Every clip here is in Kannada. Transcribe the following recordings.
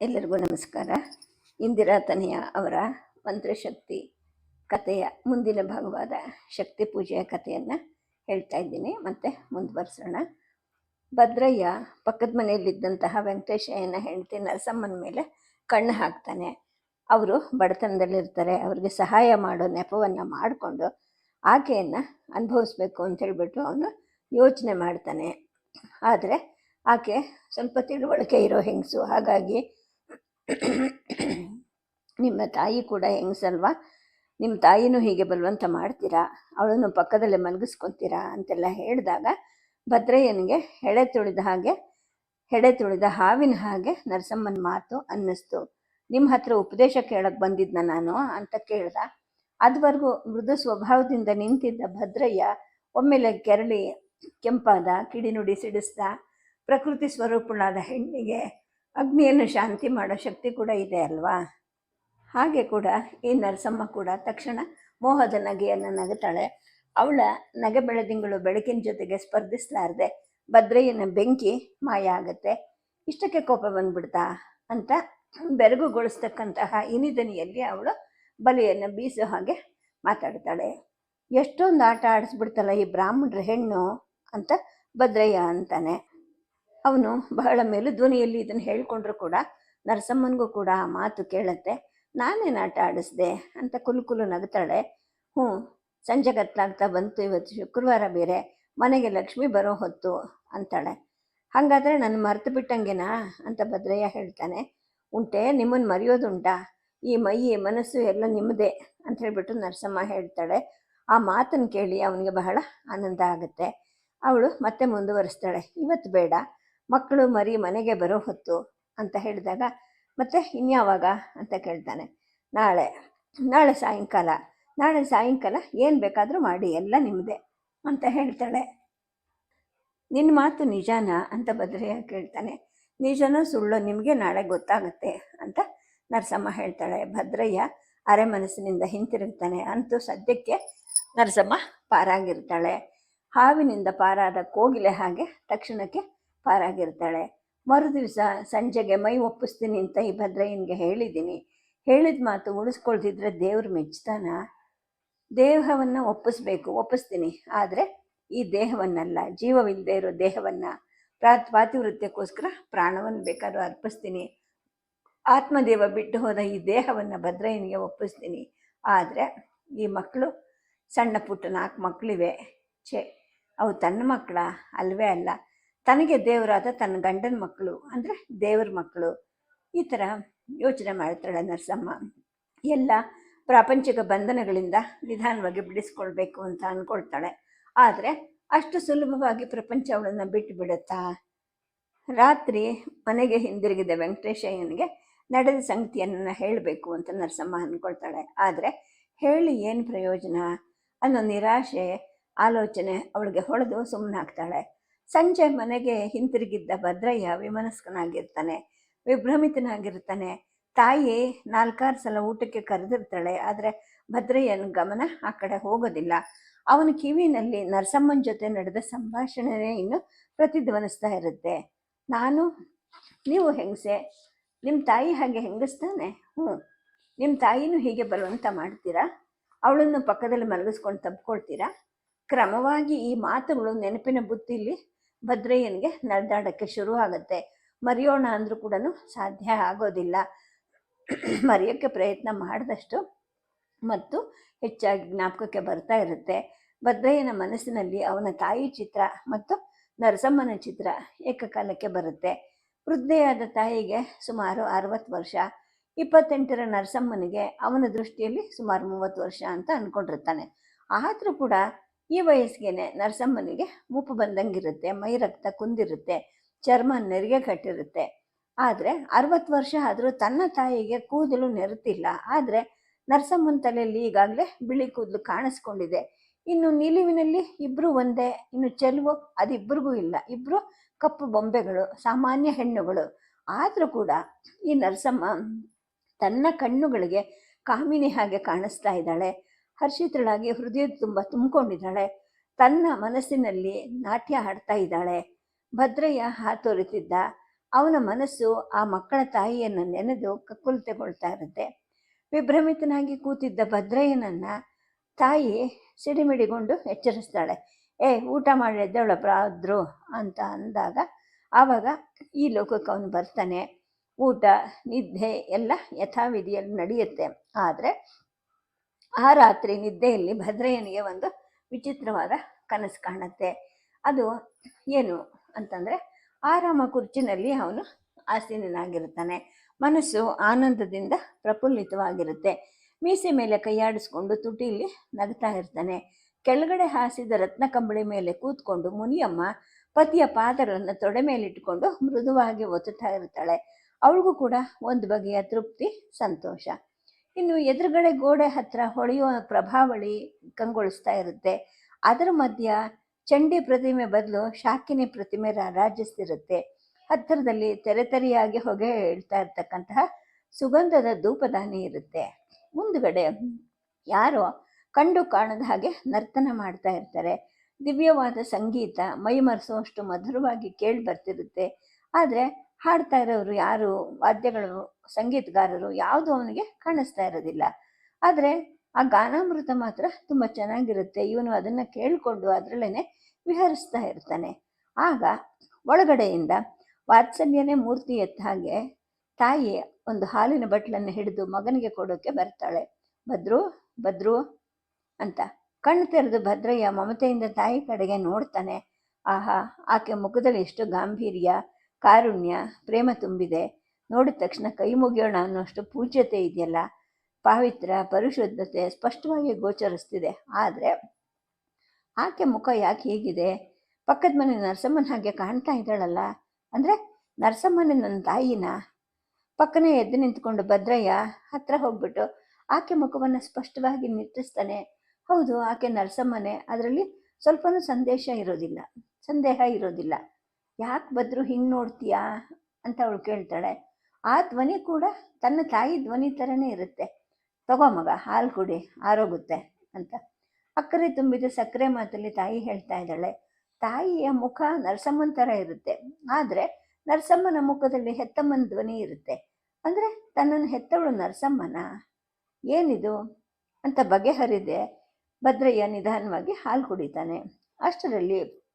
ಎಲ್ಲರಿಗೂ ನಮಸ್ಕಾರ. ಇಂದಿರಾ ತನಿಯ ಅವರ ಮಂತ್ರಶಕ್ತಿ ಕಥೆಯ ಮುಂದಿನ ಭಾಗವಾದ ಶಕ್ತಿ ಪೂಜೆಯ ಕಥೆಯನ್ನು ಹೇಳ್ತಾ ಇದ್ದೀನಿ. ಮತ್ತೆ ಮುಂದುವರಿಸೋಣ. ಭದ್ರಯ್ಯ ಪಕ್ಕದ ಮನೆಯಲ್ಲಿದ್ದಂತಹ ವೆಂಕಟೇಶಯ್ಯನ ಹೆಂಡತಿ ನರಸಮ್ಮನ ಮೇಲೆ ಕಣ್ಣು ಹಾಕ್ತಾನೆ. ಅವರು ಬಡತನದಲ್ಲಿರ್ತಾರೆ. ಅವ್ರಿಗೆ ಸಹಾಯ ಮಾಡೋ ನೆಪವನ್ನು ಮಾಡಿಕೊಂಡು ಆಕೆಯನ್ನು ಅನುಭವಿಸ್ಬೇಕು ಅಂತ ಹೇಳಿಬಿಟ್ಟು ಅವನು ಯೋಚನೆ ಮಾಡ್ತಾನೆ. ಆದರೆ ಆಕೆ ಸ್ವಲ್ಪ ತಿಳುವಳಿಕೆ ಇರೋ ಹೆಂಗಸು. ಹಾಗಾಗಿ ನಿಮ್ಮ ತಾಯಿ ಕೂಡ ಹೆಂಗಸಲ್ವಾ? ನಿಮ್ಮ ತಾಯಿನೂ ಹೀಗೆ ಬಲವಂತ ಮಾಡ್ತೀರಾ? ಅವಳನ್ನು ಪಕ್ಕದಲ್ಲೇ ಮಲಗಿಸ್ಕೊತೀರಾ ಅಂತೆಲ್ಲ ಹೇಳಿದಾಗ ಭದ್ರಯ್ಯನಿಗೆ ಹೆಡೆ ತುಳಿದ ಹಾಗೆ, ಹೆಡೆ ತುಳಿದ ಹಾವಿನ ಹಾಗೆ ನರಸಮ್ಮನ ಮಾತು ಅನ್ನಿಸ್ತು. ನಿಮ್ಮ ಹತ್ರ ಉಪದೇಶ ಕೇಳಕ್ಕೆ ಬಂದಿದ್ನ ನಾನು? ಅಂತ ಕೇಳ್ದ. ಅದುವರೆಗೂ ಮೃದು ಸ್ವಭಾವದಿಂದ ನಿಂತಿದ್ದ ಭದ್ರಯ್ಯ ಒಮ್ಮೆಲೆ ಕೆರಳಿ ಕೆಂಪಾದ, ಕಿಡಿನುಡಿ ಸಿಡಿಸ್ದ, ಪ್ರಕೃತಿ ಸ್ವರೂಪಳಾದ ಹೆಣ್ಣಿಗೆ ಅಗ್ನಿಯನ್ನು ಶಾಂತಿ ಮಾಡೋ ಶಕ್ತಿ ಕೂಡ ಇದೆ ಅಲ್ವಾ? ಹಾಗೆ ಕೂಡ ಈ ನರಸಮ್ಮ ಕೂಡ ತಕ್ಷಣ ಮೋಹದ ನಗೆಯನ್ನು ನಗುತ್ತಾಳೆ. ಅವಳ ನಗೆ ಬೆಳದಿಂಗಳು ಬೆಳಕಿನ ಜೊತೆಗೆ ಸ್ಪರ್ಧಿಸಲಾರದೆ ಭದ್ರಯ್ಯನ ಬೆಂಕಿ ಮಾಯ ಆಗುತ್ತೆ. ಇಷ್ಟಕ್ಕೆ ಕೋಪ ಬಂದ್ಬಿಡ್ತಾ ಅಂತ ಬೆರಗುಗೊಳಿಸ್ತಕ್ಕಂತಹ ಇನಿದನಿಯಲ್ಲಿ ಅವಳು ಬಲಿಯನ್ನು ಬೀಸೋ ಹಾಗೆ ಮಾತಾಡ್ತಾಳೆ. ಎಷ್ಟೊಂದು ಆಟ ಆಡಿಸ್ಬಿಡ್ತಲ್ಲ ಈ ಬ್ರಾಹ್ಮಣರ ಹೆಣ್ಣು ಅಂತ ಭದ್ರಯ್ಯ ಅಂತಾನೆ. ಅವನು ಬಹಳ ಮೇಲು ಧ್ವನಿಯಲ್ಲಿ ಇದನ್ನು ಹೇಳ್ಕೊಂಡ್ರು ಕೂಡ, ನರಸಮ್ಮನಿಗೂ ಕೂಡ ಆ ಮಾತು ಕೇಳತ್ತೆ. ನಾನೇನು ಆಟ ಆಡಿಸ್ದೆ? ಅಂತ ಕುಲು ಕುಲು ನಗ್ತಾಳೆ. ಹ್ಞೂ, ಸಂಜೆ ಗತ್ಲಾಗ್ತಾ ಬಂತು ಇವತ್ತು ಶುಕ್ರವಾರ ಬೇರೆ, ಮನೆಗೆ ಲಕ್ಷ್ಮಿ ಬರೋ ಹೊತ್ತು ಅಂತಾಳೆ. ಹಾಗಾದರೆ ನನ್ನ ಮರೆತು ಬಿಟ್ಟಂಗೆನಾ? ಅಂತ ಭದ್ರಯ್ಯ ಹೇಳ್ತಾನೆ. ಉಂಟೆ ನಿಮ್ಮನ್ನು ಮರೆಯೋದುಂಟಾ? ಈ ಮೈ ಮನಸ್ಸು ಎಲ್ಲ ನಿಮ್ಮದೇ ಅಂತ ಹೇಳ್ಬಿಟ್ಟು ನರಸಮ್ಮ ಹೇಳ್ತಾಳೆ. ಆ ಮಾತನ್ನು ಕೇಳಿ ಅವನಿಗೆ ಬಹಳ ಆನಂದ ಆಗುತ್ತೆ. ಅವಳು ಮತ್ತೆ ಮುಂದುವರಿಸ್ತಾಳೆ. ಇವತ್ತು ಬೇಡ. ಮಕ್ಕಳು ಮರಿ ಮನೆಗೆ ಬರೋ ಹೊತ್ತು ಅಂತ ಹೇಳಿದಾಗ, ಮತ್ತೆ ಇನ್ಯಾವಾಗ? ಅಂತ ಕೇಳ್ತಾನೆ. ನಾಳೆ ನಾಳೆ ಸಾಯಂಕಾಲ ನಾಳೆ ಸಾಯಂಕಾಲ ಏನು ಬೇಕಾದರೂ ಮಾಡಿ, ಎಲ್ಲ ನಿಮ್ಮದೇ ಅಂತ ಹೇಳ್ತಾಳೆ. ನಿನ್ನ ಮಾತು ನಿಜಾನ? ಅಂತ ಭದ್ರಯ್ಯ ಕೇಳ್ತಾನೆ. ನಿಜನೋ ಸುಳ್ಳು, ನಿಮಗೆ ನಾಳೆ ಗೊತ್ತಾಗುತ್ತೆ, ಅಂತ ನರಸಮ್ಮ ಹೇಳ್ತಾಳೆ. ಭದ್ರಯ್ಯ ಅರೆ ಮನಸ್ಸಿನಿಂದ ಹಿಂತಿರುಗ್ತಾನೆ. ಅಂತೂ ಸದ್ಯಕ್ಕೆ ನರಸಮ್ಮ ಪಾರಾಗಿರ್ತಾಳೆ. ಹಾವಿನಿಂದ ಪಾರಾದ ಕೋಗಿಲೆ ಹಾಗೆ ತಕ್ಷಣಕ್ಕೆ ಪಾರಾಗಿರ್ತಾಳೆ ಮರುದಿವಸ ಸಂಜೆಗೆ ಮೈ ಒಪ್ಪಿಸ್ತೀನಿ ಅಂತ ಈ ಭದ್ರಯ್ಯನಿಗೆ ಹೇಳಿದ್ದೀನಿ. ಹೇಳಿದ ಮಾತು ಉಳಿಸ್ಕೊಳ್ತಿದ್ರೆ ದೇವ್ರು ಮೆಚ್ತಾನ? ದೇಹವನ್ನು ಒಪ್ಪಿಸ್ಬೇಕು, ಒಪ್ಪಿಸ್ತೀನಿ. ಆದರೆ ಈ ದೇಹವನ್ನಲ್ಲ ಜೀವವಿಲ್ಲದೆ ಇರೋ ದೇಹವನ್ನು ಪ್ರಾತ್ ಪಾತಿವೃತ್ಯಕ್ಕೋಸ್ಕರ ಪ್ರಾಣವನ್ನು ಬೇಕಾದ್ರೂ ಅರ್ಪಿಸ್ತೀನಿ. ಆತ್ಮದೇವ ಬಿಟ್ಟು ಹೋದ ಈ ದೇಹವನ್ನು ಭದ್ರಯ್ಯನಿಗೆ ಒಪ್ಪಿಸ್ತೀನಿ. ಆದರೆ ಈ ಮಕ್ಕಳು ಸಣ್ಣ ಪುಟ್ಟ ನಾಲ್ಕು ಮಕ್ಕಳಿವೆ ಛೇ, ಅವು ತನ್ನ ಮಕ್ಕಳ? ಅಲ್ವೇ ಅಲ್ಲ. ತನಗೆ ದೇವರಾದ ತನ್ನ ಗಂಡನ ಮಕ್ಕಳು ಅಂದರೆ ದೇವ್ರ ಮಕ್ಕಳು. ಈ ಥರ ಯೋಚನೆ ಮಾಡ್ತಾಳೆ ನರಸಮ್ಮ. ಎಲ್ಲ ಪ್ರಾಪಂಚಿಕ ಬಂಧನಗಳಿಂದ ನಿಧಾನವಾಗಿ ಬಿಡಿಸ್ಕೊಳ್ಬೇಕು ಅಂತ ಅಂದ್ಕೊಳ್ತಾಳೆ ಆದರೆ ಅಷ್ಟು ಸುಲಭವಾಗಿ ಪ್ರಪಂಚ ಅವಳನ್ನು ಬಿಟ್ಟು ಬಿಡುತ್ತಾ? ರಾತ್ರಿ ಮನೆಗೆ ಹಿಂದಿರುಗಿದ ವೆಂಕಟೇಶಯ್ಯನಿಗೆ ನಡೆದ ಸಂಗತಿಯನ್ನು ಹೇಳಬೇಕು ಅಂತ ನರಸಮ್ಮ ಅಂದ್ಕೊಳ್ತಾಳೆ ಆದರೆ ಹೇಳಿ ಏನು ಪ್ರಯೋಜನ? ಅನ್ನೋ ನಿರಾಶೆ, ಆಲೋಚನೆ ಅವಳಿಗೆ ಹೊಡೆದು ಸುಮ್ಮನಾಗ್ತಾಳೆ ಸಂಜೆ ಮನೆಗೆ ಹಿಂತಿರುಗಿದ್ದ ಭದ್ರಯ್ಯ ವಿಮನಸ್ಕನಾಗಿರ್ತಾನೆ, ವಿಭ್ರಮಿತನಾಗಿರ್ತಾನೆ. ತಾಯಿ ನಾಲ್ಕಾರು ಸಲ ಊಟಕ್ಕೆ ಕರೆದಿರ್ತಾಳೆ, ಆದರೆ ಭದ್ರಯ್ಯನ ಗಮನ ಆ ಕಡೆ ಹೋಗೋದಿಲ್ಲ. ಅವನ ಕಿವಿನಲ್ಲಿ ನರಸಮ್ಮನ ಜೊತೆ ನಡೆದ ಸಂಭಾಷಣೆ ಇನ್ನು ಪ್ರತಿಧ್ವನಿಸ್ತಾ ಇರುತ್ತೆ. ನಾನು, ನೀವು ಹೆಂಗಸೆ? ನಿಮ್ಮ ತಾಯಿ ಹಾಗೆ ಹೆಂಗಸ್ತಾನೆ? ಹ್ಞೂ. ನಿಮ್ಮ ತಾಯಿನೂ ಹೀಗೆ ಬಲವಂತ ಮಾಡ್ತೀರಾ? ಅವಳನ್ನು ಪಕ್ಕದಲ್ಲಿ ಮಲಗಿಸ್ಕೊಂಡು ತಬ್ಕೊಳ್ತೀರಾ? ಕ್ರಮವಾಗಿ ಈ ಮಾತುಗಳು ನೆನಪಿನ ಬುತ್ತಿಲಿ ಭದ್ರಯ್ಯನಿಗೆ ನಡೆದಾಡೋಕ್ಕೆ ಶುರು ಆಗುತ್ತೆ ಮರೆಯೋಣ ಅಂದರೂ ಕೂಡ ಸಾಧ್ಯ ಆಗೋದಿಲ್ಲ. ಮರೆಯೋಕ್ಕೆ ಪ್ರಯತ್ನ ಮಾಡಿದಷ್ಟು ಮತ್ತು ಹೆಚ್ಚಾಗಿ ಜ್ಞಾಪಕಕ್ಕೆ ಬರ್ತಾ ಇರುತ್ತೆ. ಭದ್ರಯ್ಯನ ಮನಸ್ಸಿನಲ್ಲಿ ಅವನ ತಾಯಿ ಚಿತ್ರ ಮತ್ತು ನರಸಮ್ಮನ ಚಿತ್ರ ಏಕಕಾಲಕ್ಕೆ ಬರುತ್ತೆ. ವೃದ್ಧೆಯಾದ ತಾಯಿಗೆ ಸುಮಾರು ಅರವತ್ತು ವರ್ಷ. ಇಪ್ಪತ್ತೆಂಟರ ನರಸಮ್ಮನಿಗೆ ಅವನ ದೃಷ್ಟಿಯಲ್ಲಿ ಸುಮಾರು ಮೂವತ್ತು ವರ್ಷ ಅಂತ ಅಂದ್ಕೊಂಡಿರ್ತಾನೆ ಆದರೂ ಕೂಡ ಈ ವಯಸ್ಸಿಗೆ ನರಸಮ್ಮನಿಗೆ ಮುಪ್ಪು ಬಂದಂಗಿರುತ್ತೆ, ಮೈ ರಕ್ತ ಕುಂದಿರುತ್ತೆ, ಚರ್ಮ ನೆರಿಗೆ ಕಟ್ಟಿರುತ್ತೆ. ಆದರೆ ಅರವತ್ತು ವರ್ಷ ಆದರೂ ತನ್ನ ತಾಯಿಗೆ ಕೂದಲು ನೆರುತ್ತಿಲ್ಲ ಆದರೆ ನರಸಮ್ಮನ ತಲೆಯಲ್ಲಿ ಈಗಾಗಲೇ ಬಿಳಿ ಕೂದಲು ಕಾಣಿಸ್ಕೊಂಡಿದೆ. ಇನ್ನು ನಿಲುವಿನಲ್ಲಿ ಇಬ್ಬರು ಒಂದೇ, ಇನ್ನು ಚೆಲುವು ಅದಿಬ್ಬರಿಗೂ ಇಲ್ಲ. ಇಬ್ಬರು ಕಪ್ಪು ಬೊಂಬೆಗಳು, ಸಾಮಾನ್ಯ ಹೆಣ್ಣುಗಳು. ಆದರೂ ಕೂಡ ಈ ನರಸಮ್ಮ ತನ್ನ ಕಣ್ಣುಗಳಿಗೆ ಕಾಮಿನಿ ಹಾಗೆ ಕಾಣಿಸ್ತಾ ಇದ್ದಾಳೆ. ಹರ್ಷಿತಳಾಗಿ ಹೃದಯದ ತುಂಬ ತುಂಬಿಕೊಂಡಿದ್ದಾಳೆ. ತನ್ನ ಮನಸ್ಸಿನಲ್ಲಿ ನಾಟ್ಯ ಹಾಡ್ತಾ ಇದ್ದಾಳೆ. ಭದ್ರಯ್ಯ ಹಾತೊರೆತಿದ್ದ ಅವನ ಮನಸ್ಸು ಆ ಮಕ್ಕಳ ತಾಯಿಯನ್ನು ನೆನೆದು ಕಕ್ಕುಲ್ತೆಗೊಳ್ತಾ ಇರುತ್ತೆ. ವಿಭ್ರಮಿತನಾಗಿ ಕೂತಿದ್ದ ಭದ್ರಯ್ಯನನ್ನ ತಾಯಿ ಸಿಡಿಮಿಡಿಗೊಂಡು ಎಚ್ಚರಿಸ್ತಾಳೆ. ಏ, ಊಟ ಮಾಡಿ ಅವಳ ಬ್ರಾದ್ರು ಅಂತ ಅಂದಾಗ ಆವಾಗ ಈ ಲೋಕಕ್ಕೆ ಅವನು ಬರ್ತಾನೆ. ಊಟ, ನಿದ್ದೆ ಎಲ್ಲ ಯಥಾವಿಧಿಯಲ್ಲಿ ನಡೆಯುತ್ತೆ. ಆದರೆ ಆ ರಾತ್ರಿ ನಿದ್ದೆಯಲ್ಲಿ ಭದ್ರಯ್ಯನಿಗೆ ಒಂದು ವಿಚಿತ್ರವಾದ ಕನಸು ಕಾಣುತ್ತೆ. ಅದು ಏನು ಅಂತಂದರೆ ಆರಾಮ ಕುರ್ಚಿನಲ್ಲಿ ಅವನು ಆಸೀನನಾಗಿರ್ತಾನೆ ಮನಸ್ಸು ಆನಂದದಿಂದ ಪ್ರಫುಲ್ಲಿತವಾಗಿರುತ್ತೆ. ಮೀಸೆ ಮೇಲೆ ಕೈಯಾಡಿಸ್ಕೊಂಡು ತುಟಿಯಲ್ಲಿ ನಗ್ತಾ ಇರ್ತಾನೆ. ಕೆಳಗಡೆ ಹಾಸಿದ ರತ್ನ ಕಂಬಳಿ ಮೇಲೆ ಕೂತ್ಕೊಂಡು ಮುನಿಯಮ್ಮ ಪತಿಯ ಪಾದಗಳನ್ನು ತೊಡೆ ಮೇಲಿಟ್ಟುಕೊಂಡು ಮೃದುವಾಗಿ ಒತ್ತುತ್ತಾ ಇರ್ತಾಳೆ. ಅವಳಿಗೂ ಕೂಡ ಒಂದು ಬಗೆಯ ತೃಪ್ತಿ, ಸಂತೋಷ. ಇನ್ನು ಎದುರುಗಡೆ ಗೋಡೆ ಹತ್ರ ಹೊಳೆಯುವ ಪ್ರಭಾವಳಿ ಕಂಗೊಳಿಸ್ತಾ ಇರುತ್ತೆ. ಅದರ ಮಧ್ಯ ಚಂಡಿ ಪ್ರತಿಮೆ ಬದಲು ಶಾಕಿನಿ ಪ್ರತಿಮೆ ರಾಜಿಸ್ತಿರುತ್ತೆ ಹತ್ತಿರದಲ್ಲಿ ತೆರೆತರಿಯಾಗಿ ಹೊಗೆ ಹೇಳ್ತಾ ಇರ್ತಕ್ಕಂತಹ ಸುಗಂಧದ ಧೂಪದಾನಿ ಇರುತ್ತೆ. ಮುಂದುಗಡೆ ಯಾರೋ ಕಂಡು ಕಾಣದ ಹಾಗೆ ನರ್ತನ ಮಾಡ್ತಾ ಇರ್ತಾರೆ. ದಿವ್ಯವಾದ ಸಂಗೀತ ಮೈ ಮರೆಸುವಷ್ಟು ಮಧುರವಾಗಿ ಕೇಳಿ ಬರ್ತಿರುತ್ತೆ. ಆದರೆ ಹಾಡ್ತಾ ಇರೋರು ಯಾರು? ವಾದ್ಯಗಳು, ಸಂಗೀತಗಾರರು ಯಾವುದು ಅವನಿಗೆ ಕಾಣಿಸ್ತಾ ಇರೋದಿಲ್ಲ. ಆದರೆ ಆ ಗಾನಾಮೃತ ಮಾತ್ರ ತುಂಬ ಚೆನ್ನಾಗಿರುತ್ತೆ. ಇವನು ಅದನ್ನು ಕೇಳಿಕೊಂಡು ಅದರಲ್ಲೇ ವಿಹರಿಸ್ತಾ ಇರ್ತಾನೆ. ಆಗ ಒಳಗಡೆಯಿಂದ ವಾತ್ಸಲ್ಯನೇ ಮೂರ್ತಿ ಎತ್ತ ಹಾಗೆ ತಾಯಿ ಒಂದು ಹಾಲಿನ ಬಟ್ಲನ್ನು ಹಿಡಿದು ಮಗನಿಗೆ ಕೊಡೋಕೆ ಬರ್ತಾಳೆ. ಭದ್ರು ಭದ್ರು ಅಂತ. ಕಣ್ಣು ತೆರೆದು ಭದ್ರಯ್ಯ ಮಮತೆಯಿಂದ ತಾಯಿ ಕಡೆಗೆ ನೋಡ್ತಾನೆ. ಆಹಾ, ಆಕೆ ಮುಖದಲ್ಲಿ ಎಷ್ಟು ಗಾಂಭೀರ್ಯ. ಕಾರುಣ್ಯ, ಪ್ರೇಮ ತುಂಬಿದೆ. ನೋಡಿದ ತಕ್ಷಣ ಕೈ ಮುಗಿಯೋಣ ಅನ್ನೋಷ್ಟು ಪೂಜ್ಯತೆ ಇದೆಯಲ್ಲ? ಪಾವಿತ್ರ, ಪರಿಶುದ್ಧತೆ ಸ್ಪಷ್ಟವಾಗಿ ಗೋಚರಿಸ್ತಿದೆ. ಆದರೆ ಆಕೆ ಮುಖ ಯಾಕೆ ಹೀಗಿದೆ? ಪಕ್ಕದ ಮನೆ ನರಸಮ್ಮನ ಹಾಗೆ ಕಾಣ್ತಾ ಇದ್ದಾಳಲ್ಲ? ಅಂದರೆ ನರಸಮ್ಮನ ನನ್ನ ತಾಯಿನ? ಪಕ್ಕನೇ ಎದ್ದು ನಿಂತ್ಕೊಂಡು ಭದ್ರಯ್ಯ ಹತ್ರ ಹೋಗ್ಬಿಟ್ಟು ಆಕೆ ಮುಖವನ್ನು ಸ್ಪಷ್ಟವಾಗಿ ನಿಟ್ಟಿಸ್ತಾನೆ. ಹೌದು, ಆಕೆ ನರಸಮ್ಮನೆ. ಅದರಲ್ಲಿ ಸ್ವಲ್ಪನೂ ಸಂದೇಶ ಇರೋದಿಲ್ಲ. ಸಂದೇಹ ಇರೋದಿಲ್ಲ. ಯಾಕೆ ಬದ್ರು ಹಿಂಗೆ ನೋಡ್ತೀಯಾ ಅಂತ ಅವಳು ಕೇಳ್ತಾಳೆ. ಆ ಧ್ವನಿ ಕೂಡ ತನ್ನ ತಾಯಿ ಧ್ವನಿ ಥರನೇ ಇರುತ್ತೆ. ತಗೋ ಮಗ, ಹಾಲು ಕುಡಿ, ಆರೋಗುತ್ತೆ ಅಂತ. ಅಕ್ಕರೆ ತುಂಬಿದ ಸಕ್ಕರೆ ಮಾತಲ್ಲಿ ತಾಯಿ ಹೇಳ್ತಾ ಇದ್ದಾಳೆ. ತಾಯಿಯ ಮುಖ ನರಸಮ್ಮನ ಥರ ಇರುತ್ತೆ. ಆದರೆ ನರಸಮ್ಮನ ಮುಖದಲ್ಲಿ ಹೆತ್ತಮ್ಮನ ಧ್ವನಿ ಇರುತ್ತೆ. ಅಂದರೆ ತನ್ನನ್ನು ಹೆತ್ತವಳು ನರಸಮ್ಮನ? ಏನಿದು? ಅಂತ ಬಗೆಹರಿದೆ. ಭದ್ರಯ್ಯ ನಿಧಾನವಾಗಿ ಹಾಲು ಕುಡಿತಾನೆ. ಅಷ್ಟರಲ್ಲಿ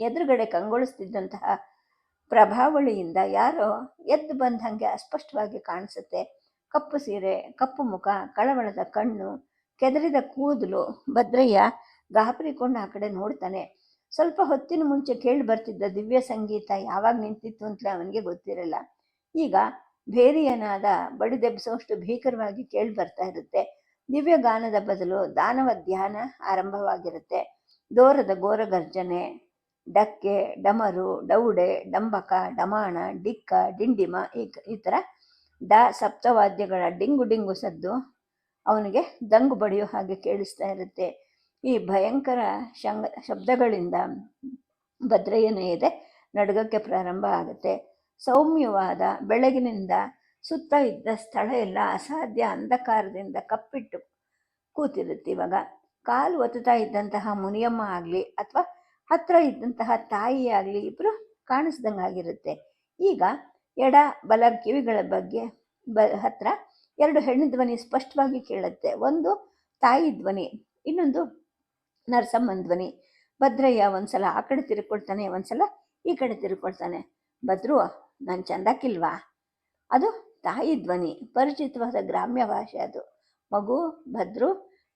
ಎದುರುಗಡೆ ಕಂಗೊಳಿಸ್ತಿದ್ದಂತಹ ಪ್ರಭಾವಳಿಯಿಂದ ಯಾರೋ ಎದ್ದು ಬಂದಂಗೆ ಅಸ್ಪಷ್ಟವಾಗಿ ಕಾಣಿಸುತ್ತೆ. ಕಪ್ಪು ಸೀರೆ, ಕಪ್ಪು ಮುಖ, ಕಳವಳದ ಕಣ್ಣು, ಕೆದರಿದ ಕೂದಲು. ಭದ್ರಯ್ಯ ಗಾಬರಿಕೊಂಡು ಆ ಕಡೆ ನೋಡ್ತಾನೆ. ಸ್ವಲ್ಪ ಹೊತ್ತಿನ ಮುಂಚೆ ಕೇಳಿ ಬರ್ತಿದ್ದ ದಿವ್ಯ ಸಂಗೀತ ಯಾವಾಗ ನಿಂತಿತ್ತು ಅಂತಲೇ ಅವನಿಗೆ ಗೊತ್ತಿರಲ್ಲ. ಈಗ ಭೇರಿಯನಾದ ಬಡಿದೆಬ್ಬಿಸುವಷ್ಟು ಭೀಕರವಾಗಿ ಕೇಳಿ ಬರ್ತಾ ಇರುತ್ತೆ. ದಿವ್ಯ ಗಾನದ ಬದಲು ದಾನವ ಧ್ಯಾನ ಆರಂಭವಾಗಿರುತ್ತೆ. ದೋರದ ಘೋರ ಗರ್ಜನೆ ಡಕ್ಕೆ, ಡಮರು, ಡೌಡೆ, ಡಂಬಕ, ಡಮಾಣ, ಡಿಕ್ಕ, ಡಿಂಡಿಮ ಈ ಈ ಥರ ಡ ಸಪ್ತವಾದ್ಯಗಳ ಡಿಂಗು ಡಿಂಗು ಸದ್ದು ಅವನಿಗೆ ದಂಗು ಬಡಿಯೋ ಹಾಗೆ ಕೇಳಿಸ್ತಾ ಇರುತ್ತೆ. ಈ ಭಯಂಕರ ಶಂಗ, ಶಬ್ದಗಳಿಂದ ಭದ್ರಯ್ಯನ ಎದೆ ನಡುಗಕ್ಕೆ ಪ್ರಾರಂಭ ಆಗುತ್ತೆ. ಸೌಮ್ಯವಾದ ಬೆಳಗಿನಿಂದ ಸುತ್ತ ಇದ್ದ ಸ್ಥಳ ಎಲ್ಲ ಅಸಾಧ್ಯ ಅಂಧಕಾರದಿಂದ ಕಪ್ಪಿಟ್ಟು ಕೂತಿರುತ್ತೆ ಇವಾಗ. ಕಾಲು ಒತ್ತುತ್ತಾ ಇದ್ದಂತಹ ಮುನಿಯಮ್ಮ ಆಗಲಿ ಅಥವಾ ಹತ್ರ ಇದ್ದಂತಹ ತಾಯಿ ಆಗಲಿ ಇಬ್ಬರು ಕಾಣಿಸ್ದಂಗಾಗಿರುತ್ತೆ ಈಗ ಎಡ ಬಲ ಕಿವಿಗಳ ಬಗ್ಗೆ ಬ ಹತ್ರ ಎರಡು ಹೆಣ್ಣು ಧ್ವನಿ ಸ್ಪಷ್ಟವಾಗಿ ಕೇಳುತ್ತೆ. ಒಂದು ತಾಯಿ ಧ್ವನಿ, ಇನ್ನೊಂದು ನರಸಮ್ಮನ ಧ್ವನಿ. ಭದ್ರಯ್ಯ ಒಂದ್ಸಲ ಆ ಕಡೆ ತಿರುಕೊಳ್ತಾನೆ, ಒಂದ್ಸಲ ಈ ಕಡೆ ತಿರುಕೊಳ್ತಾನೆ. ಭದ್ರು, ನಾನು ಚಂದಕ್ಕಿಲ್ವಾ ಅದು ತಾಯಿ ಧ್ವನಿ, ಪರಿಚಿತವಾದ ಗ್ರಾಮ್ಯ ಭಾಷೆ ಅದು. ಮಗು, ಭದ್ರು,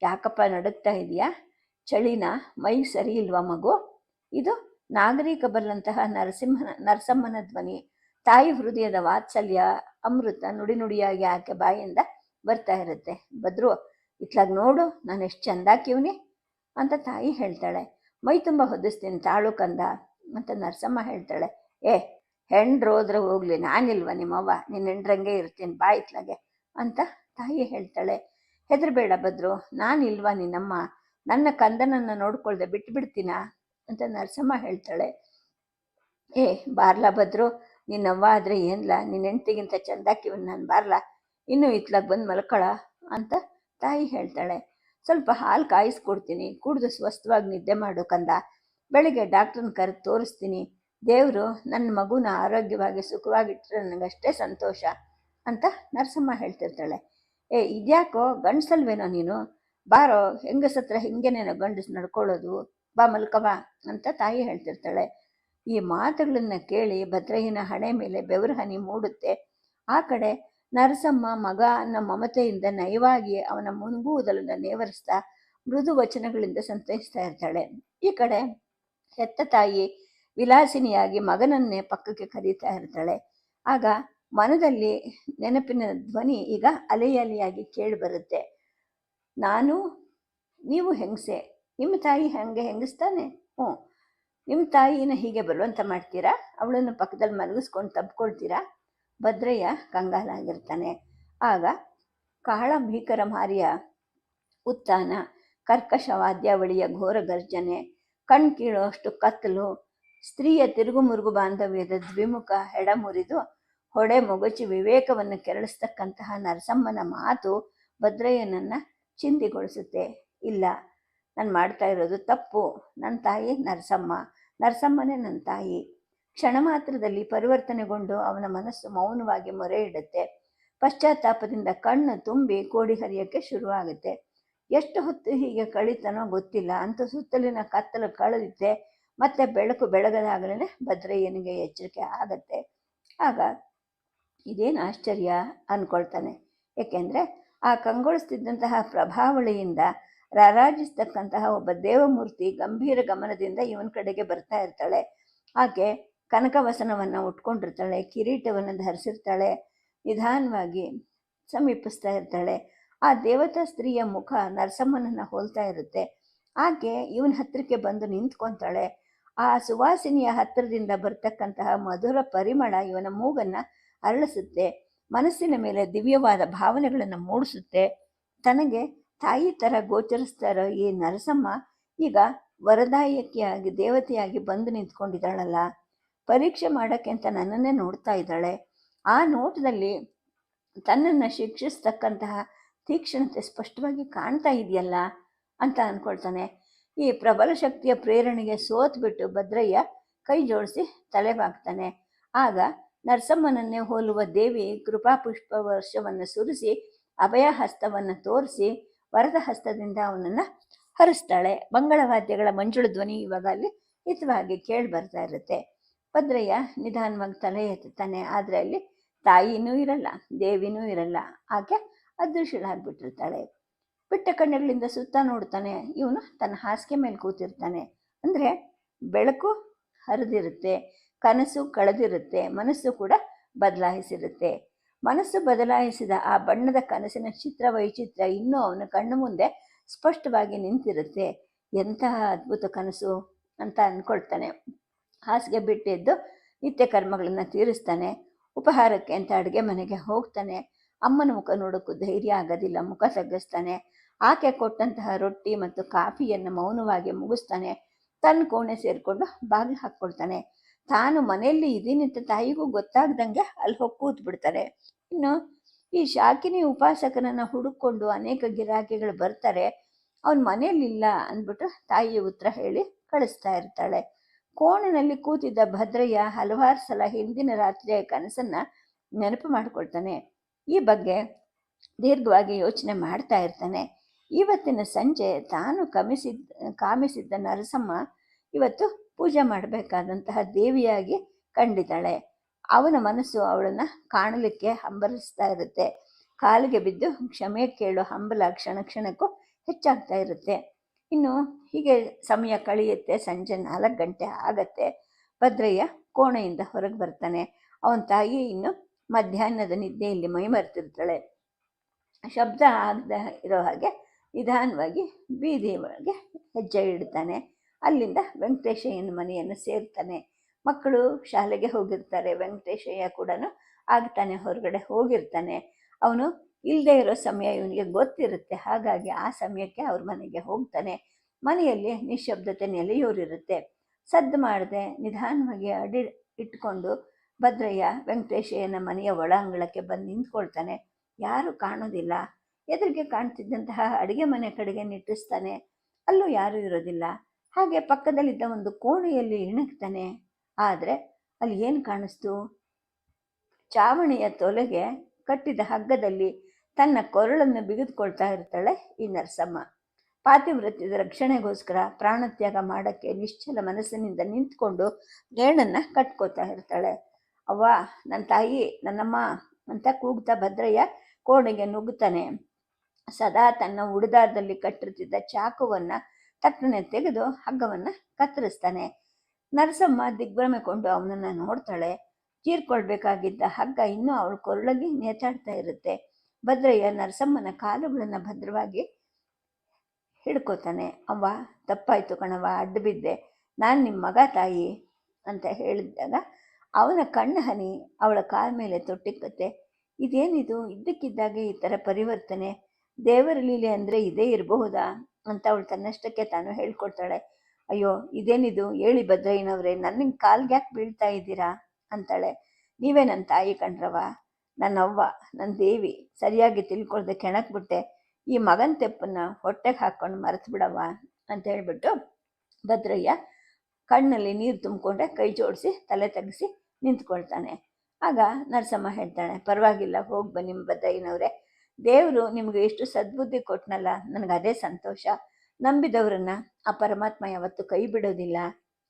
ಯಾಕಪ್ಪ ನಡುಗ್ತಾ ಇದೆಯಾ? ಚಳಿನ? ಮೈ ಸರಿ ಇಲ್ವಾ ಮಗು? ಇದು ನಾಗರಿಕ ಬಲ್ಲಂತಹ ನರಸಿಂಹನ, ನರಸಮ್ಮನ ಧ್ವನಿ, ತಾಯಿ ಹೃದಯದ ವಾತ್ಸಲ್ಯ, ಅಮೃತ ನುಡಿ ನುಡಿಯಾಗಿ ಆಕೆ ಬಾಯಿಂದ ಬರ್ತಾ ಇರುತ್ತೆ. ಭದ್ರು, ಇತ್ಲಾಗ ನೋಡು, ನಾನು ಎಷ್ಟು ಚಂದಾಕಿವ್ನಿ ಅಂತ ತಾಯಿ ಹೇಳ್ತಾಳೆ. ಮೈ ತುಂಬ ಹೊದಿಸ್ತೀನಿ, ತಾಳು ಕಂದ ಅಂತ ನರಸಮ್ಮ ಹೇಳ್ತಾಳೆ. ಏ, ಹೆಂಡ್ರು ಹೋದ್ರೆ ಹೋಗ್ಲಿ, ನಾನಿಲ್ವ ನಿಮ್ಮವ್ವ? ನಿನ್ನ ಹೆಂಡ್ರಂಗೆ ಇರ್ತೀನಿ, ಬಾ ಇತ್ಲಾಗೆ ಅಂತ ತಾಯಿ ಹೇಳ್ತಾಳೆ. ಹೆದರ್ಬೇಡ ಭದ್ರು, ನಾನಿಲ್ವ ನಿನ್ನಮ್ಮ? ನನ್ನ ಕಂದನನ್ನು ನೋಡ್ಕೊಳ್ದೆ ಬಿಟ್ಬಿಡ್ತೀನಾ? ಅಂತ ನರಸಮ್ಮ ಹೇಳ್ತಾಳೆ. ಏ, ಬಾರ್ಲಾ ಬದ್ರು ನಿನ್ನವ್ವ ಆದರೆ ಏನ್ಲ? ನಿನ್ನ ಹೆಂಡ್ತಿಗಿಂತ ಚಂದಾಕಿವನ್ ನಾನು ಬಾರ್ಲಾ? ಇನ್ನೂ ಇತ್ಲಾಗ ಬಂದು ಮಲ್ಕೊಳ? ಅಂತ ತಾಯಿ ಹೇಳ್ತಾಳೆ. ಸ್ವಲ್ಪ ಹಾಲು ಕಾಯಿಸ್ಕೊಡ್ತೀನಿ. ಕುಡಿದು ಸ್ವಸ್ಥವಾಗಿ ನಿದ್ದೆ ಮಾಡು ಕಂದ. ಬೆಳಿಗ್ಗೆ ಡಾಕ್ಟ್ರನ್ನ ಕರೆದು ತೋರಿಸ್ತೀನಿ. ದೇವರು ನನ್ನ ಮಗುನ ಆರೋಗ್ಯವಾಗಿ ಸುಖವಾಗಿಟ್ಟರೆ ನನಗಷ್ಟೇ ಸಂತೋಷ ಅಂತ ನರಸಮ್ಮ ಹೇಳ್ತಿರ್ತಾಳೆ. ಏ, ಇದ್ಯಾಕೋ? ಗಂಡಸಲ್ವೇನೋ ನೀನು? ಬಾರೋ, ಹೆಂಗಸತ್ರ ಹಿಂಗೆನೇನೋ ಗಂಡಸ್ ನಡ್ಕೊಳ್ಳೋದು ಬಾ ಮಲ್ಕವ ಅಂತ ತಾಯಿ ಹೇಳ್ತಿರ್ತಾಳೆ. ಈ ಮಾತುಗಳನ್ನು ಕೇಳಿ ಭದ್ರಯ್ಯನ ಹಣೆ ಮೇಲೆ ಬೆವರು ಹನಿ ಮೂಡುತ್ತೆ. ಆ ಕಡೆ ನರಸಮ್ಮ ಮಗ ಅನ್ನೋ ಮಮತೆಯಿಂದ ನಯವಾಗಿ ಅವನ ಮುನ್ಗೂದಲನ್ನು ನೇವರಿಸ್ತಾ ಮೃದು ವಚನಗಳಿಂದ ಸಂತೈಸ್ತಾ ಇರ್ತಾಳೆ. ಈ ಕಡೆ ಹೆತ್ತ ತಾಯಿ ವಿಲಾಸಿನಿಯಾಗಿ ಮಗನನ್ನೇ ಪಕ್ಕಕ್ಕೆ ಕರೀತಾ ಇರ್ತಾಳೆ. ಆಗ ಮನದಲ್ಲಿ ನೆನಪಿನ ಧ್ವನಿ ಈಗ ಅಲೆಯಲೆಯಾಗಿ ಕೇಳಿ ಬರುತ್ತೆ. ನಾನು, ನೀವು ಹೆಂಗಸೆ? ನಿಮ್ಮ ತಾಯಿ ಹಂಗೆ ಹೆಂಗಿಸ್ತಾನೆ ಹ್ಞೂ. ನಿಮ್ಮ ತಾಯಿನ ಹೀಗೆ ಬಲವಂತ ಮಾಡ್ತೀರಾ? ಅವಳನ್ನು ಪಕ್ಕದಲ್ಲಿ ಮಲಗಿಸ್ಕೊಂಡು ತಬ್ಕೊಳ್ತೀರಾ? ಭದ್ರಯ್ಯ ಕಂಗಾಲಾಗಿರ್ತಾನೆ. ಆಗ ಕಾಳ ಭೀಕರ ಮಾರಿಯ ಉತ್ಥಾನ, ಕರ್ಕಶ ವಾದ್ಯಾವಳಿಯ ಘೋರ ಗರ್ಜನೆ, ಕಣ್ ಕೀಳೋಷ್ಟು ಕತ್ತಲು, ಸ್ತ್ರೀಯ ತಿರುಗುಮುರುಗು ಬಾಂಧವ್ಯದ ದ್ವಿಮುಖ ಹೆಡ ಮುರಿದು ಹೊಡೆ ಮೊಗಚಿ ವಿವೇಕವನ್ನು ಕೆರಳಿಸ್ತಕ್ಕಂತಹ ನರಸಮ್ಮನ ಮಾತು ಭದ್ರಯ್ಯನನ್ನ ಚಿಂದಿಗೊಳಿಸುತ್ತೆ. ಇಲ್ಲ. ನಾನು ಮಾಡ್ತಾ ಇರೋದು ತಪ್ಪು. ನನ್ನ ತಾಯಿ ನರಸಮ್ಮ. ನರಸಮ್ಮನೇ ನನ್ನ ತಾಯಿ. ಕ್ಷಣ ಮಾತ್ರದಲ್ಲಿ ಪರಿವರ್ತನೆಗೊಂಡು ಅವನ ಮನಸ್ಸು ಮೌನವಾಗಿ ಮೊರೆ ಇಡುತ್ತೆ. ಪಶ್ಚಾತ್ತಾಪದಿಂದ ಕಣ್ಣು ತುಂಬಿ ಕೋಡಿ ಹರಿಯಕ್ಕೆ ಶುರುವಾಗುತ್ತೆ. ಎಷ್ಟು ಹೊತ್ತು ಹೀಗೆ ಕಳೀತಾನೋ ಗೊತ್ತಿಲ್ಲ. ಅಂತ ಸುತ್ತಲಿನ ಕತ್ತಲು ಕಳೆದಿತ್ತೆ ಮತ್ತೆ ಬೆಳಕು ಬೆಳಗದಾಗಲೇ ಭದ್ರಯ್ಯನಿಗೆ ಎಚ್ಚರಿಕೆ ಆಗತ್ತೆ. ಆಗ ಇದೇನು ಆಶ್ಚರ್ಯ ಅನ್ಕೊಳ್ತಾನೆ. ಏಕೆಂದರೆ ಆ ಕಂಗೊಳಿಸ್ತಿದ್ದಂತಹ ಪ್ರಭಾವಳಿಯಿಂದ ರಾರಾಜಿಸ್ತಕ್ಕಂತಹ ಒಬ್ಬ ದೇವಮೂರ್ತಿ ಗಂಭೀರ ಗಮನದಿಂದ ಇವನ ಕಡೆಗೆ ಬರ್ತಾ ಇರ್ತಾಳೆ. ಆಕೆ ಕನಕವಸನವನ್ನು ಉಟ್ಕೊಂಡಿರ್ತಾಳೆ, ಕಿರೀಟವನ್ನು ಧರಿಸಿರ್ತಾಳೆ, ನಿಧಾನವಾಗಿ ಸಮೀಪಿಸ್ತಾ ಇರ್ತಾಳೆ. ಆ ದೇವತಾ ಸ್ತ್ರೀಯ ಮುಖ ನರಸಮ್ಮನನ್ನು ಹೋಲ್ತಾ ಇರುತ್ತೆ. ಆಕೆ ಇವನ ಹತ್ತಿರಕ್ಕೆ ಬಂದು ನಿಂತ್ಕೊತಾಳೆ. ಆ ಸುವಾಸಿನಿಯ ಹತ್ತಿರದಿಂದ ಬರ್ತಕ್ಕಂತಹ ಮಧುರ ಪರಿಮಳ ಇವನ ಮೂಗನ್ನು ಅರಳಿಸುತ್ತೆ. ಮನಸ್ಸಿನ ಮೇಲೆ ದಿವ್ಯವಾದ ಭಾವನೆಗಳನ್ನು ಮೂಡಿಸುತ್ತೆ. ತನಗೆ ತಾಯಿ ಥರ ಗೋಚರಿಸ್ತಾರೋ ಈ ನರಸಮ್ಮ ಈಗ ವರದಾಯಕಿಯಾಗಿ ದೇವತೆಯಾಗಿ ಬಂದು ನಿಂತ್ಕೊಂಡಿದ್ದಾಳಲ್ಲ. ಪರೀಕ್ಷೆ ಮಾಡೋಕ್ಕೆ ಅಂತ ನನ್ನನ್ನೇ ನೋಡ್ತಾ ಇದ್ದಾಳೆ. ಆ ನೋಟದಲ್ಲಿ ತನ್ನನ್ನು ಶಿಕ್ಷಿಸ್ತಕ್ಕಂತಹ ತೀಕ್ಷ್ಣತೆ ಸ್ಪಷ್ಟವಾಗಿ ಕಾಣ್ತಾ ಇದೆಯಲ್ಲ ಅಂತ ಅಂದ್ಕೊಳ್ತಾನೆ ಈ ಪ್ರಬಲ ಶಕ್ತಿಯ ಪ್ರೇರಣೆಗೆ ಸೋತ್ಬಿಟ್ಟು ಭದ್ರಯ್ಯ ಕೈ ಜೋಡಿಸಿ ತಲೆಬಾಗ್ತಾನೆ ಆಗ ನರಸಮ್ಮನನ್ನೇ ಹೋಲುವ ದೇವಿ ಕೃಪಾ ಪುಷ್ಪ ವರ್ಷವನ್ನು ಸುರಿಸಿ ಅಭಯ ಹಸ್ತವನ್ನು ತೋರಿಸಿ ವರದ ಹಸ್ತದಿಂದ ಅವನನ್ನು ಹರಿಸ್ತಾಳೆ. ಮಂಗಳವಾದ್ಯಗಳ ಮಂಜುಳ ಧ್ವನಿ ಇವಾಗ ಅಲ್ಲಿ ಹಿತವಾಗಿ ಕೇಳಿ ಬರ್ತಾ ಇರುತ್ತೆ. ಭದ್ರಯ್ಯ ನಿಧಾನವಾಗಿ ತಲೆ ಎತ್ತುತ್ತಾನೆ. ಆದರೆ ಅಲ್ಲಿ ತಾಯಿನೂ ಇರಲ್ಲ, ದೇವಿನೂ ಇರಲ್ಲ. ಆಕೆ ಅದೃಶ್ಯಳಾಗ್ಬಿಟ್ಟಿರ್ತಾಳೆ. ಬಿಟ್ಟ ಕಣ್ಣುಗಳಿಂದ ಸುತ್ತ ನೋಡ್ತಾನೆ. ಇವನು ತನ್ನ ಹಾಸಿಗೆ ಮೇಲೆ ಕೂತಿರ್ತಾನೆ. ಅಂದರೆ ಬೆಳಕು ಹರಿದಿರುತ್ತೆ, ಕನಸು ಕಳೆದಿರುತ್ತೆ, ಮನಸ್ಸು ಕೂಡ ಬದಲಾಯಿಸಿರುತ್ತೆ. ಮನಸ್ಸು ಬದಲಾಯಿಸಿದ ಆ ಬಣ್ಣದ ಕನಸಿನ ಚಿತ್ರ ವೈಚಿತ್ರ ಇನ್ನೂ ಅವನ ಕಣ್ಣು ಮುಂದೆ ಸ್ಪಷ್ಟವಾಗಿ ನಿಂತಿರುತ್ತೆ. ಎಂತಹ ಅದ್ಭುತ ಕನಸು ಅಂತ ಅಂದ್ಕೊಳ್ತಾನೆ. ಹಾಸಿಗೆ ಬಿಟ್ಟಿದ್ದು ನಿತ್ಯ ಕರ್ಮಗಳನ್ನು ತೀರಿಸ್ತಾನೆ. ಉಪಹಾರಕ್ಕೆ ಅಂತ ಅಡುಗೆ ಮನೆಗೆ ಹೋಗ್ತಾನೆ. ಅಮ್ಮನ ಮುಖ ನೋಡೋಕ್ಕೂ ಧೈರ್ಯ ಆಗೋದಿಲ್ಲ, ಮುಖ ತಗ್ಗಿಸ್ತಾನೆ ಆಕೆ ಕೊಟ್ಟಂತಹ ರೊಟ್ಟಿ ಮತ್ತು ಕಾಫಿಯನ್ನು ಮೌನವಾಗಿ ಮುಗಿಸ್ತಾನೆ. ತನ್ನ ಕೋಣೆ ಸೇರಿಕೊಂಡು ಬಾಗಿಲು ಹಾಕ್ಕೊಳ್ತಾನೆ. ತಾನು ಮನೆಯಲ್ಲಿ ಇದ್ದೀನಿ ಅಂತ ತಾಯಿಗೂ ಗೊತ್ತಾಗ್ದಂಗೆ ಅಲ್ಲಿ ಹೋಗಿ ಕೂತ್ ಬಿಡ್ತಾರೆ ಇನ್ನು ಈ ಶಾಕಿನಿ ಉಪಾಸಕನನ್ನ ಹುಡುಕೊಂಡು ಅನೇಕ ಗಿರಾಕಿಗಳು ಬರ್ತಾರೆ. ಅವನ ಮನೆಯಲ್ಲಿಲ್ಲ ಅಂದ್ಬಿಟ್ಟು ತಾಯಿ ಉತ್ತರ ಹೇಳಿ ಕಳಿಸ್ತಾ ಇರ್ತಾಳೆ. ಕೋಣನಲ್ಲಿ ಕೂತಿದ್ದ ಭದ್ರಯ್ಯ ಹಲವಾರು ಸಲ ಹಿಂದಿನ ರಾತ್ರಿಯ ಕನಸನ್ನ ನೆನಪು ಮಾಡಿಕೊಳ್ತಾನೆ. ಈ ಬಗ್ಗೆ ದೀರ್ಘವಾಗಿ ಯೋಚನೆ ಮಾಡ್ತಾ ಇರ್ತಾನೆ. ಇವತ್ತಿನ ಸಂಜೆ ತಾನು ಕಮಿಸಿದ್ದ ಕಾಮಿಸಿದ್ದ ನರಸಮ್ಮ ಇವತ್ತು ಪೂಜೆ ಮಾಡಬೇಕಾದಂತಹ ದೇವಿಯಾಗಿ ಕಂಡಿದ್ದಾಳೆ. ಅವನ ಮನಸ್ಸು ಅವಳನ್ನು ಕಾಣಲಿಕ್ಕೆ ಹಂಬಲಿಸ್ತಾ ಇರುತ್ತೆ. ಕಾಲಿಗೆ ಬಿದ್ದು ಕ್ಷಮೆ ಕೇಳೋ ಹಂಬಲ ಕ್ಷಣ ಕ್ಷಣಕ್ಕೂ ಹೆಚ್ಚಾಗ್ತಾ ಇರುತ್ತೆ. ಇನ್ನು ಹೀಗೆ ಸಮಯ ಕಳೆಯುತ್ತೆ, ಸಂಜೆ ನಾಲ್ಕು ಗಂಟೆ ಆಗತ್ತೆ. ಭದ್ರಯ್ಯ ಕೋಣೆಯಿಂದ ಹೊರಗೆ ಬರ್ತಾನೆ. ಅವನ ತಾಯಿ ಇನ್ನು ಮಧ್ಯಾಹ್ನದ ನಿದ್ದೆಯಲ್ಲಿ ಮೈಮರೆತಿರ್ತಾಳೆ ಶಬ್ದ ಆಗದ ಇರೋ ಹಾಗೆ ನಿಧಾನವಾಗಿ ಬೀದಿ ಒಳಗೆ ಹೆಜ್ಜೆ ಇಡ್ತಾನೆ. ಅಲ್ಲಿಂದ ವೆಂಕಟೇಶಯ್ಯನ ಮನೆಯನ್ನು ಸೇರ್ತಾನೆ. ಮಕ್ಕಳು ಶಾಲೆಗೆ ಹೋಗಿರ್ತಾರೆ. ವೆಂಕಟೇಶಯ್ಯ ಕೂಡ ಆಗ್ತಾನೆ, ಹೊರಗಡೆ ಹೋಗಿರ್ತಾನೆ. ಅವನು ಇಲ್ಲದೆ ಇರೋ ಸಮಯ ಇವನಿಗೆ ಗೊತ್ತಿರುತ್ತೆ. ಹಾಗಾಗಿ ಆ ಸಮಯಕ್ಕೆ ಅವ್ರ ಮನೆಗೆ ಹೋಗ್ತಾನೆ. ಮನೆಯಲ್ಲಿ ನಿಶ್ಶಬ್ದತೆ ನೆಲೆಯೂರಿರುತ್ತೆ ಸದ್ದು ಮಾಡದೆ ನಿಧಾನವಾಗಿ ಅಡಿ ಇಟ್ಕೊಂಡು ಭದ್ರಯ್ಯ ವೆಂಕಟೇಶಯ್ಯನ ಮನೆಯ ಒಳಾಂಗಳಕ್ಕೆ ಬಂದು ನಿಂತ್ಕೊಳ್ತಾನೆ. ಯಾರು ಕಾಣೋದಿಲ್ಲ. ಎದುರಿಗೆ ಕಾಣ್ತಿದ್ದಂತಹ ಅಡುಗೆ ಮನೆ ಕಡೆಗೆ ನಿಟ್ಟಿಸ್ತಾನೆ. ಅಲ್ಲೂ ಯಾರೂ ಇರೋದಿಲ್ಲ. ಹಾಗೆ ಪಕ್ಕದಲ್ಲಿದ್ದ ಒಂದು ಕೋಣೆಯಲ್ಲಿ ಇಣಗ್ತಾನೆ ಆದರೆ ಅಲ್ಲಿ ಏನು ಕಾಣಿಸ್ತು? ಚಾವಣಿಯ ತೊಲೆಗೆ ಕಟ್ಟಿದ ಹಗ್ಗದಲ್ಲಿ ತನ್ನ ಕೊರಳನ್ನು ಬಿಗಿದುಕೊಳ್ತಾ ಇರ್ತಾಳೆ ಈ ನರಸಮ್ಮ. ಪಾತಿವ್ರತ್ಯದ ರಕ್ಷಣೆಗೋಸ್ಕರ ಪ್ರಾಣತ್ಯಾಗ ಮಾಡೋಕ್ಕೆ ನಿಶ್ಚಲ ಮನಸ್ಸಿನಿಂದ ನಿಂತ್ಕೊಂಡು ನೇಣನ್ನು ಕಟ್ಕೋತಾ ಇರ್ತಾಳೆ. ಅವ್ವ ನನ್ನ ತಾಯಿ, ನನ್ನಮ್ಮ ಅಂತ ಕೂಗ್ತಾ ಭದ್ರಯ್ಯ ಕೋಣೆಗೆ ನುಗ್ಗುತ್ತಾನೆ ಸದಾ ತನ್ನ ಉಡಿದಾರದಲ್ಲಿ ಕಟ್ಟಿರ್ತಿದ್ದ ಚಾಕುವನ್ನು ತಟ್ಟನೆ ತೆಗೆದು ಹಗ್ಗವನ್ನು ಕತ್ತರಿಸ್ತಾನೆ. ನರಸಮ್ಮ ದಿಗ್ಭ್ರಮೆಕೊಂಡು ಅವನನ್ನು ನೋಡ್ತಾಳೆ. ಚೀರ್ಕೊಳ್ಬೇಕಾಗಿದ್ದ ಹಗ್ಗ ಇನ್ನೂ ಅವಳ ಕೊರಳಲ್ಲಿ ನೇತಾಡ್ತಾ ಇರುತ್ತೆ. ಭದ್ರಯ್ಯ ನರಸಮ್ಮನ ಕಾಲುಗಳನ್ನು ಭದ್ರವಾಗಿ ಹಿಡ್ಕೋತಾನೆ. ಅವ್ವ, ತಪ್ಪಾಯಿತು ಕಣವ ಅಡ್ಡ ಬಿದ್ದೆ ನಾನು ನಿಮ್ಮ ಮಗ ತಾಯಿ ಅಂತ ಹೇಳಿದಾಗ ಅವನ ಕಣ್ಣ ಹನಿ ಅವಳ ಕಾಲ ಮೇಲೆ ತೊಟ್ಟಿಕ್ಕತ್ತೆ. ಇದೇನಿದು? ಇದ್ದಕ್ಕಿದ್ದಾಗೆ ಈ ಥರ ಪರಿವರ್ತನೆ. ದೇವರ ಲೀಲೆ ಅಂದರೆ ಇದೇ ಇರಬಹುದಾ? ಅಂತ ಅವಳು ತನ್ನಷ್ಟಕ್ಕೆ ತಾನು ಹೇಳ್ಕೊಡ್ತಾಳೆ. ಅಯ್ಯೋ, ಇದೇನಿದು? ಹೇಳಿ ಭದ್ರಯ್ಯನವ್ರೆ ನನ್ನ ಕಾಲ್ಗೆ ಯಾಕೆ ಬೀಳ್ತಾ ಇದ್ದೀರಾ? ಅಂತಾಳೆ. ನೀವೇ ನನ್ನ ತಾಯಿ ಕಣ್ರವ ನನ್ನ ಅವ್ವ ನನ್ನ ದೇವಿ, ಸರಿಯಾಗಿ ತಿಳ್ಕೊಳ್ದೆ ಕೆಣಕ್ಬಿಟ್ಟೆ. ಈ ಮಗನ ತೆಪ್ಪನ್ನ ಹೊಟ್ಟೆಗೆ ಹಾಕ್ಕೊಂಡು ಮರೆತು ಬಿಡವ್ವ? ಅಂತ ಹೇಳ್ಬಿಟ್ಟು ಭದ್ರಯ್ಯ ಕಣ್ಣಲ್ಲಿ ನೀರು ತುಂಬಿಕೊಂಡೆ ಕೈ ಜೋಡಿಸಿ, ತಲೆ ತೆಗೆಸಿ ನಿಂತ್ಕೊಳ್ತಾನೆ. ಆಗ ನರಸಮ್ಮ ಹೇಳ್ತಾಳೆ, ಪರವಾಗಿಲ್ಲ, ಹೋಗಿ ಬನ್ನಿ ಭದ್ರಯ್ಯನವ್ರೆ. ದೇವರು ನಿಮಗೆ ಎಷ್ಟು ಸದ್ಬುದ್ಧಿ ಕೊಟ್ನಲ್ಲ, ನನಗೆ ಅದೇ ಸಂತೋಷ. ನಂಬಿದವರನ್ನ ಆ ಪರಮಾತ್ಮ ಯಾವತ್ತು ಕೈ ಬಿಡೋದಿಲ್ಲ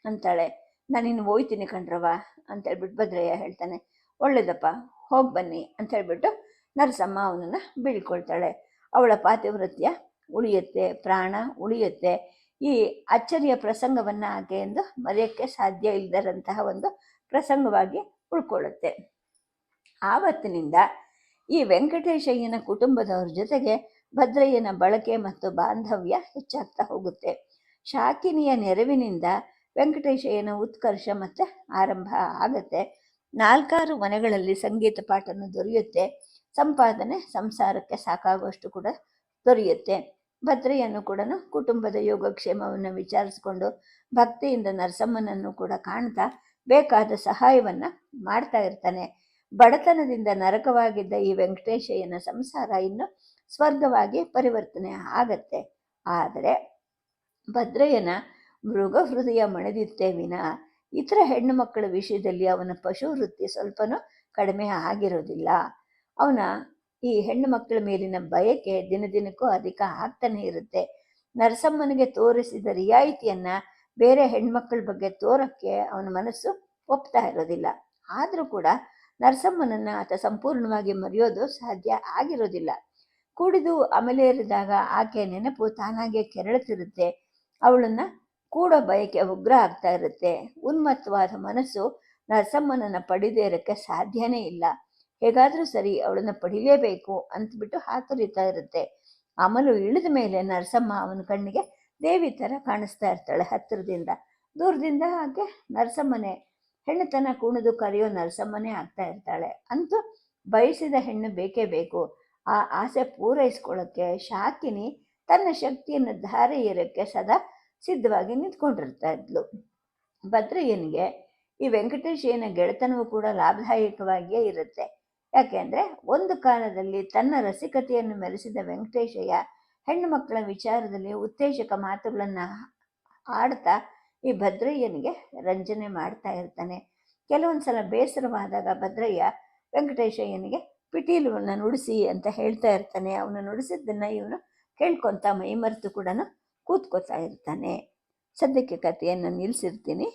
ಅಂತಾಳೆ. ನಾನಿನ್ನು ಹೋಯ್ತೀನಿ ಕಣ್ರವ ಅಂತ ಹೇಳ್ಬಿಟ್ಟು ಭದ್ರಯ್ಯ ಹೇಳ್ತಾನೆ. ಒಳ್ಳೇದಪ್ಪ, ಹೋಗಿ ಬನ್ನಿ ಅಂತ ಹೇಳ್ಬಿಟ್ಟು ನರಸಮ್ಮ ಅವನನ್ನು ಬೀಳ್ಕೊಳ್ತಾಳೆ. ಅವಳ ಪಾತಿವೃತ್ಯ ಉಳಿಯುತ್ತೆ, ಪ್ರಾಣ ಉಳಿಯುತ್ತೆ. ಈ ಅಚ್ಚರಿಯ ಪ್ರಸಂಗವನ್ನು ಆಕೆ ಎಂದು ಮರೆಯೋಕ್ಕೆ ಸಾಧ್ಯ ಇಲ್ಲದರಂತಹ ಒಂದು ಪ್ರಸಂಗವಾಗಿ ಉಳ್ಕೊಳ್ಳುತ್ತೆ. ಆವತ್ತಿನಿಂದ ಈ ವೆಂಕಟೇಶಯ್ಯನ ಕುಟುಂಬದವ್ರ ಜೊತೆಗೆ ಭದ್ರಯ್ಯನ ಬಳಕೆ ಮತ್ತು ಬಾಂಧವ್ಯ ಹೆಚ್ಚಾಗ್ತಾ ಹೋಗುತ್ತೆ. ಶಾಕಿನಿಯ ನೆರವಿನಿಂದ ವೆಂಕಟೇಶಯ್ಯನ ಉತ್ಕರ್ಷ ಮತ್ತು ಆರಂಭ ಆಗುತ್ತೆ. ನಾಲ್ಕಾರು ಮನೆಗಳಲ್ಲಿ ಸಂಗೀತ ಪಾಠನ ದೊರೆಯುತ್ತೆ. ಸಂಪಾದನೆ, ಸಂಸಾರಕ್ಕೆ ಸಾಕಾಗುವಷ್ಟು ಕೂಡ ದೊರೆಯುತ್ತೆ. ಭದ್ರಯ್ಯನು ಕೂಡ ಕುಟುಂಬದ ಯೋಗಕ್ಷೇಮವನ್ನು ವಿಚಾರಿಸಿಕೊಂಡು ಭಕ್ತಿಯಿಂದ ನರಸಮ್ಮನನ್ನು ಕೂಡ ಕಾಣ್ತಾ ಬೇಕಾದ ಸಹಾಯವನ್ನು ಮಾಡ್ತಾ ಇರ್ತಾನೆ. ಬಡತನದಿಂದ ನರಕವಾಗಿದ್ದ ಈ ವೆಂಕಟೇಶಯ್ಯನ ಸಂಸಾರ ಇನ್ನು ಸ್ವರ್ಗವಾಗಿ ಪರಿವರ್ತನೆ ಆಗತ್ತೆ. ಆದರೆ ಭದ್ರಯ್ಯನ ಮೃಗ ಹೃದಯ ಮಣದಿತ್ತೆ ವಿನ. ಇತರ ಹೆಣ್ಣು ಮಕ್ಕಳ ವಿಷಯದಲ್ಲಿ ಅವನ ಪಶು ವೃತ್ತಿ ಸ್ವಲ್ಪನೂ ಕಡಿಮೆ ಆಗಿರೋದಿಲ್ಲ. ಅವನ ಈ ಹೆಣ್ಣು ಮಕ್ಕಳ ಮೇಲಿನ ಬಯಕೆ ದಿನ ದಿನಕ್ಕೂ ಅಧಿಕ ಆಗ್ತಾನೆ ಇರುತ್ತೆ. ನರಸಮ್ಮನಿಗೆ ತೋರಿಸಿದ ರಿಯಾಯಿತಿಯನ್ನ ಬೇರೆ ಹೆಣ್ಮಕ್ಳ ಬಗ್ಗೆ ತೋರಕ್ಕೆ ಅವನ ಮನಸ್ಸು ಒಪ್ತಾ ಇರೋದಿಲ್ಲ. ಆದರೂ ಕೂಡ ನರಸಮ್ಮನನ್ನ ಆತ ಸಂಪೂರ್ಣವಾಗಿ ಮರೆಯೋದು ಸಾಧ್ಯ ಆಗಿರೋದಿಲ್ಲ. ಕುಡಿದು ಅಮಲೇರಿದಾಗ ಆಕೆ ನೆನಪು ತಾನಾಗೆ ಕೆರಳುತ್ತಿರುತ್ತೆ. ಅವಳನ್ನ ಕೂಡ ಬಯಕೆ ಉಗ್ರ ಆಗ್ತಾ ಇರುತ್ತೆ. ಉನ್ಮತ್ತವಾದ ಮನಸ್ಸು ನರಸಮ್ಮನನ್ನ ಇರೋಕ್ಕೆ ಸಾಧ್ಯನೇ ಇಲ್ಲ. ಹೇಗಾದರೂ ಸರಿ ಅವಳನ್ನ ಪಡಿಲೇಬೇಕು ಅಂತಬಿಟ್ಟು ಹಾತೊರಿತಾ ಇರುತ್ತೆ. ಅಮಲು ಇಳಿದ ಮೇಲೆ ನರಸಮ್ಮ ಅವನ ಕಣ್ಣಿಗೆ ದೇವಿ ಥರ ಕಾಣಿಸ್ತಾ ಇರ್ತಾಳೆ ಹತ್ತಿರದಿಂದ. ದೂರದಿಂದ ಹಾಗೆ ನರಸಮ್ಮನೆ ಹೆಣ್ಣುತನ ಕುಣಿದು ಕರೆಯೋ ನರಸಮ್ಮನೇ ಆಗ್ತಾ ಇರ್ತಾಳೆ. ಅಂತೂ ಬಯಸಿದ ಹೆಣ್ಣು ಬೇಕೇ ಬೇಕು. ಆ ಆಸೆ ಪೂರೈಸ್ಕೊಳ್ಳೋಕ್ಕೆ ಶಾಕಿನಿ ತನ್ನ ಶಕ್ತಿಯನ್ನು ಧಾರೆ ಇರೋಕ್ಕೆ ಸದಾ ಸಿದ್ಧವಾಗಿ ನಿಂತ್ಕೊಂಡಿರ್ತಾ ಇದ್ಲು. ಭದ್ರಯ್ಯನಿಗೆ ಈ ವೆಂಕಟೇಶಯ್ಯನ ಗೆಳೆತನವೂ ಕೂಡ ಲಾಭದಾಯಕವಾಗಿಯೇ ಇರುತ್ತೆ. ಯಾಕೆಂದರೆ ಒಂದು ಕಾಲದಲ್ಲಿ ತನ್ನ ರಸಿಕತೆಯನ್ನು ಮೆರೆಸಿದ ವೆಂಕಟೇಶಯ್ಯ ಹೆಣ್ಣು ಮಕ್ಕಳ ವಿಚಾರದಲ್ಲಿ ಉತ್ತೇಜಕ ಮಾತುಗಳನ್ನು ಆಡ್ತಾ ಈ ಭದ್ರಯ್ಯನಿಗೆ ರಂಜನೆ ಮಾಡ್ತಾ ಇರ್ತಾನೆ. ಕೆಲವೊಂದು ಸಲ ಬೇಸರವಾದಾಗ ಭದ್ರಯ್ಯ ವೆಂಕಟೇಶಯ್ಯನಿಗೆ ಪಿಟೀಲುವನ್ನು ನುಡಿಸಿ ಅಂತ ಹೇಳ್ತಾ ಇರ್ತಾನೆ. ಅವನು ನುಡಿಸಿದ್ದನ್ನು ಇವನು ಕೇಳ್ಕೊಂತ ಮೈಮರೆತು ಕೂಡ ಕೂತ್ಕೋತಾ ಇರ್ತಾನೆ. ಸದ್ಯಕ್ಕೆ ಕಥೆಯನ್ನು ನಿಲ್ಲಿಸಿರ್ತೀನಿ